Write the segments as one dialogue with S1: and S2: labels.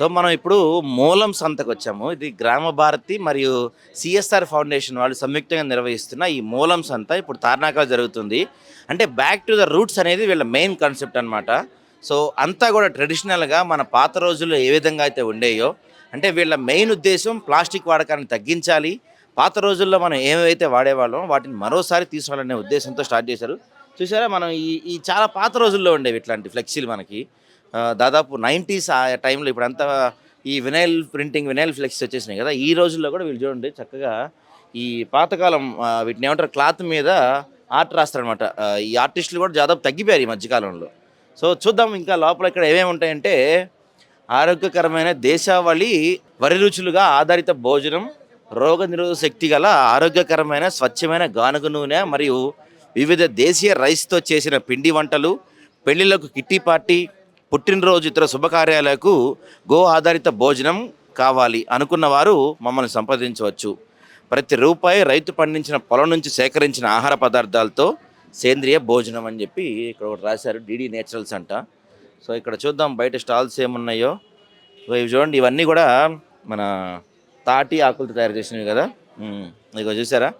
S1: So మనం ఇప్పుడు మూలం సంతకు వచ్చాము ఇది గ్రామ భారతి మరియు సిఎస్ఆర్ ఫౌండేషన్ వాళ్ళు సంయుక్తంగా నిర్వహిస్తున్న ఈ మూలం సంత ఇప్పుడు తార్నాకలో జరుగుతుంది. అంటే బ్యాక్ టు ద రూట్స్ అనేది వీళ్ళ మెయిన్ కాన్సెప్ట్ అనమాట సో అంతా కూడా ట్రెడిషనల్గా మన పాత రోజుల్లో ఏ విధంగా అయితే ఉండేయో అంటే వీళ్ళ మెయిన్ ఉద్దేశం ప్లాస్టిక్ వాడకాన్ని తగ్గించాలి. పాత రోజుల్లో మనం ఏవైతే వాడేవాళ్ళం వాటిని మరోసారి తీసుకోవాలనే ఉద్దేశంతో స్టార్ట్ చేశారు. చూసారా మనం ఈ ఈ చాలా పాత రోజుల్లో ఉండేవి ఇట్లాంటి ఫ్లెక్సీలు మనకి. దాదాపు నైంటీస్ ఆ టైంలో ఇప్పుడు అంతా ఈ వినైల్ ప్రింటింగ్ వినైల్ ఫ్లెక్స్ వచ్చేసినాయి కదా. ఈ రోజుల్లో కూడా వీళ్ళు చూడండి చక్కగా ఈ పాతకాలం వీటిని ఏమంటారు క్లాత్ మీద ఆర్ట్ రాస్తారనమాట ఈ ఆర్టిస్టులు కూడా దాదాపు తగ్గిపోయారు ఈ మధ్యకాలంలో. సో చూద్దాం ఇంకా లోపల ఇక్కడ ఏమేమి ఉంటాయంటే ఆరోగ్యకరమైన దేశావళి వరి రుచులుగా ఆధారిత భోజనం రోగ నిరోధక శక్తి గల ఆరోగ్యకరమైన స్వచ్ఛమైన గానుగ నూనె మరియు వివిధ దేశీయ రైస్తో చేసిన పిండి వంటలు పెళ్ళిలకు కిట్టి పార్టీ పుట్టినరోజు ఇతర శుభకార్యాలకు గో ఆధారిత భోజనం కావాలి అనుకున్న వారు మమ్మల్ని సంప్రదించవచ్చు. ప్రతి రూపాయి రైతు పండించిన పొలం నుంచి సేకరించిన ఆహార పదార్థాలతో సేంద్రియ భోజనం అని చెప్పి ఇక్కడ ఒకటి రాశారు డీడీ నేచురల్స్ అంట. సో ఇక్కడ చూద్దాం బయట స్టాల్స్ ఏమున్నాయో. సో ఇవి చూడండి ఇవన్నీ కూడా మన తాటి ఆకులతో తయారు చేసినవి కదా. ఇదిగో చూసారా?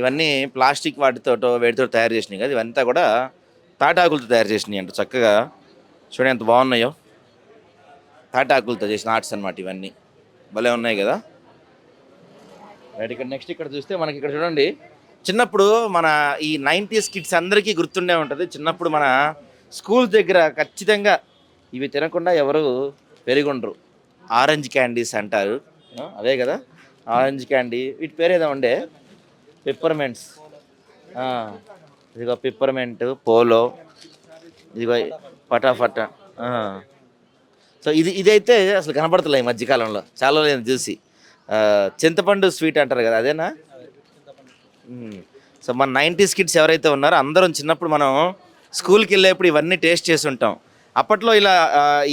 S1: ఇవన్నీ ప్లాస్టిక్ వాటితో వేటితో తయారు చేసినవి కదా. ఇవంతా కూడా తాటి ఆకులతో తయారు చేసినాయి అంట చక్కగా. చూడండి ఎంత బాగున్నాయో. తాటాకులతో చేసిన ఆర్ట్స్ అన్నమాట ఇవన్నీ. భలే ఉన్నాయి కదా. రైట్ ఇక్కడ నెక్స్ట్ ఇక్కడ చూస్తే మనకి ఇక్కడ చూడండి. చిన్నప్పుడు మన ఈ నైంటీస్ కిడ్స్ అందరికీ గుర్తుండే ఉంటుంది. చిన్నప్పుడు మన స్కూల్ దగ్గర ఖచ్చితంగా ఇవి తినకుండా ఎవరు పెరిగుండరు. ఆరెంజ్ క్యాండీస్ అంటారు. అదే కదా. ఆరెంజ్ క్యాండీ వీటి పేరు ఏదో ఉండే. పిప్పర్మెంట్స్. ఇదిగో పిప్పర్మెంట్ పోలో ఇదిగో పటాఫట సో ఇది ఇదైతే అసలు కనపడతలే ఈ మధ్యకాలంలో. చాలా నేను చూసి. చింతపండు స్వీట్ అంటారు కదా అదేనా? సో మన నైంటీస్ కిడ్స్ ఎవరైతే ఉన్నారో అందరం చిన్నప్పుడు మనం స్కూల్కి వెళ్ళేప్పుడు ఇవన్నీ టేస్ట్ చేసి ఉంటాం. అప్పట్లో ఇలా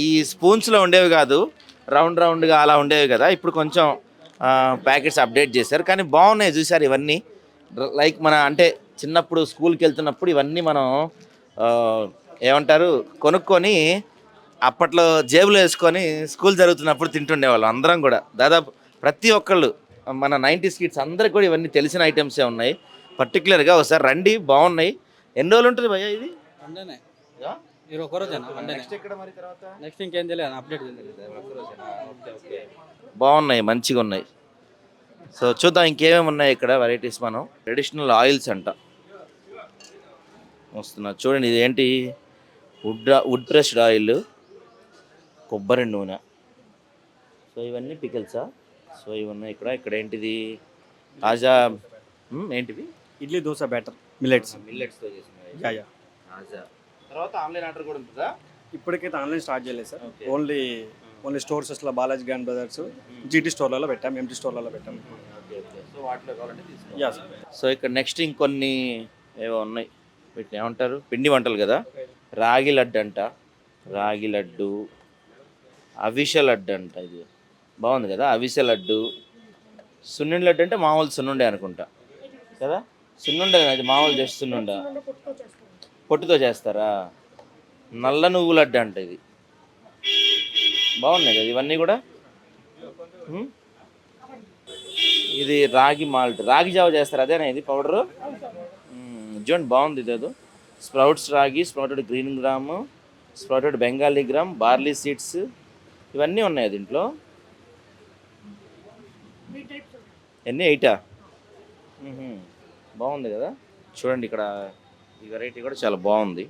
S1: ఈ స్పూన్స్లో ఉండేవి కాదు. రౌండ్ రౌండ్గా అలా ఉండేవి కదా. ఇప్పుడు కొంచెం ప్యాకెట్స్ అప్డేట్ చేశారు. కానీ బాగున్నాయి చూసారు ఇవన్నీ. లైక్ మన అంటే చిన్నప్పుడు స్కూల్కి వెళ్తున్నప్పుడు ఇవన్నీ మనం ఏమంటారు కొనుక్కొని అప్పట్లో జేబులో వేసుకొని స్కూల్ జరుగుతున్నప్పుడు తింటుండేవాళ్ళం అందరం కూడా. దాదాపు ప్రతి ఒక్కళ్ళు మన నైంటీస్ కిడ్స్ అందరికి కూడా ఇవన్నీ తెలిసిన ఐటమ్సే ఉన్నాయి. పర్టికులర్గా ఒకసారి రండి బాగున్నాయి. ఎన్ని రోజులు ఉంటుంది భయ్య ఇది? నెక్స్ట్
S2: ఇంకేం తెలియదు అప్డేట్
S1: బాగున్నాయి మంచిగా ఉన్నాయి. సో చూద్దాం ఇంకేమేమి ఉన్నాయి ఇక్కడ వెరైటీస్ మనం. ట్రెడిషనల్ ఆయిల్స్ అంట. వస్తున్నా చూడండి ఇది ఏంటి వుడ్ వుడ్ బ్రష్డ్ ఆయిల్ కొబ్బరి నూనె. సో ఇవన్నీ పికిల్సా? సో ఇవి ఉన్నాయి ఇక్కడ ఇక్కడ ఏంటిది? తాజా ఏంటివి?
S3: Idli dosa batter millets.
S1: మిల్లెట్స్తో చేసినవి
S3: యా యా.
S1: తాజా. తర్వాత ఆన్లైన్ ఆర్డర్ కూడా ఉంటుందా?
S3: ఇప్పటికైతే ఆన్లైన్ స్టార్ట్ చేయలేదు సార్. ఓన్లీ ఓన్లీ స్టోర్సెస్లో బాలాజీ గ్రాండ్ బ్రదర్స్ జీటీ స్టోర్లలో పెట్టాం ఎంటీ స్టోర్లలో పెట్టాం.
S1: సో వాటిలో కావాలంటే సో ఇక్కడ నెక్స్ట్ ఇంకొన్ని ఏవో ఉన్నాయి. వీటిని ఏమంటారు? పిండి వంటలు కదా? రాగి లడ్డు అంట. రాగి లడ్డు అవిష లడ్డు అంట ఇది. బాగుంది కదా? అవిసె లడ్డు. సున్నుండి లడ్డు అంటే మామూలు సున్నుండే అనుకుంటా. కదా? సున్నుండే కదా, అది మామూలు జస్ట్ సున్నుండ. పొట్టుతో చేస్తారా? నల్ల నువ్వు లడ్డు అంట ఇది. బాగున్నాయి కదా ఇవన్నీ కూడా? ఇది రాగి మాల్ట్. రాగి జావ చేస్తారు? అదేనా ఇది పౌడరు? జోన్ బాగుంది ఇదేదో sprouts ragi sprouted green gram sprouted Bengali gram barley seeds ఇవన్నీ ఉన్నాయి దీంట్లో. ఎన్ని? ఎయిటా? బాగుంది కదా? చూడండి ఇక్కడ ఈ వెరైటీ కూడా చాలా బాగుంది.